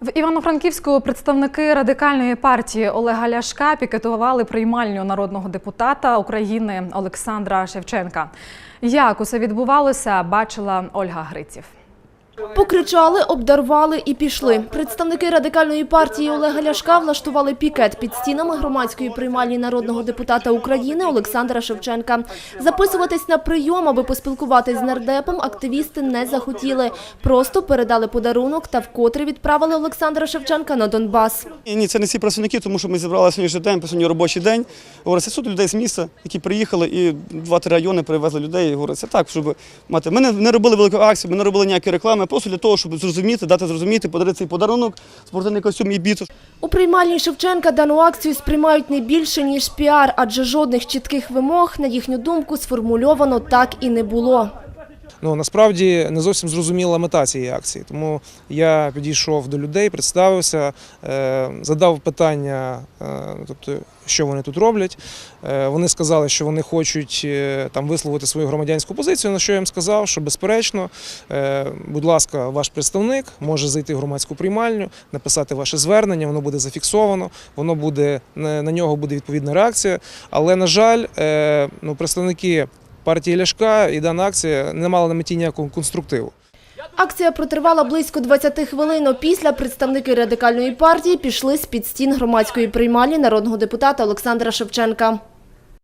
В Івано-Франківську представники радикальної партії Олега Ляшка пікетували приймальню народного депутата України Олександра Шевченка. Як усе відбувалося, бачила Ольга Гриців. Покричали, обдарвали і пішли. Представники радикальної партії Олега Ляшка влаштували пікет під стінами громадської приймальні народного депутата України Олександра Шевченка. Записуватись на прийом, аби поспілкуватись з нардепом, активісти не захотіли. Просто передали подарунок та вкотре відправили Олександра Шевченка на Донбас. Ні, це не всі працівники, тому що ми зібрали сьогоднішній день, сьогодні робочий день. Говорить, це суд людей з міста, які приїхали і два-три райони привезли людей. Говорить, це так, щоб мати. Ми не робили велику акцію, ми не робили ніякі реклами, просто для того, щоб зрозуміти, дати зрозуміти, подарити цей подарунок, спортивний костюм і біцу. У приймальні Шевченка дану акцію сприймають не більше, ніж піар, адже жодних чітких вимог, на їхню думку, сформульовано так і не було. Ну насправді не зовсім зрозуміла мета цієї акції. Тому я підійшов до людей, представився, е, задав питання, е, тобто, що вони тут роблять. Е, Вони сказали, що вони хочуть там висловити свою громадянську позицію. На що я їм сказав, що безперечно, будь ласка, ваш представник може зайти в громадську приймальню, написати ваше звернення, воно буде зафіксовано, воно буде на нього буде відповідна реакція. Але на жаль, ну представники партії Ляшка і дана акція не мала на меті ніякого конструктиву. Акція протривала близько 20 хвилин. Опісля представники радикальної партії пішли з під стін громадської приймальні народного депутата Олександра Шевченка.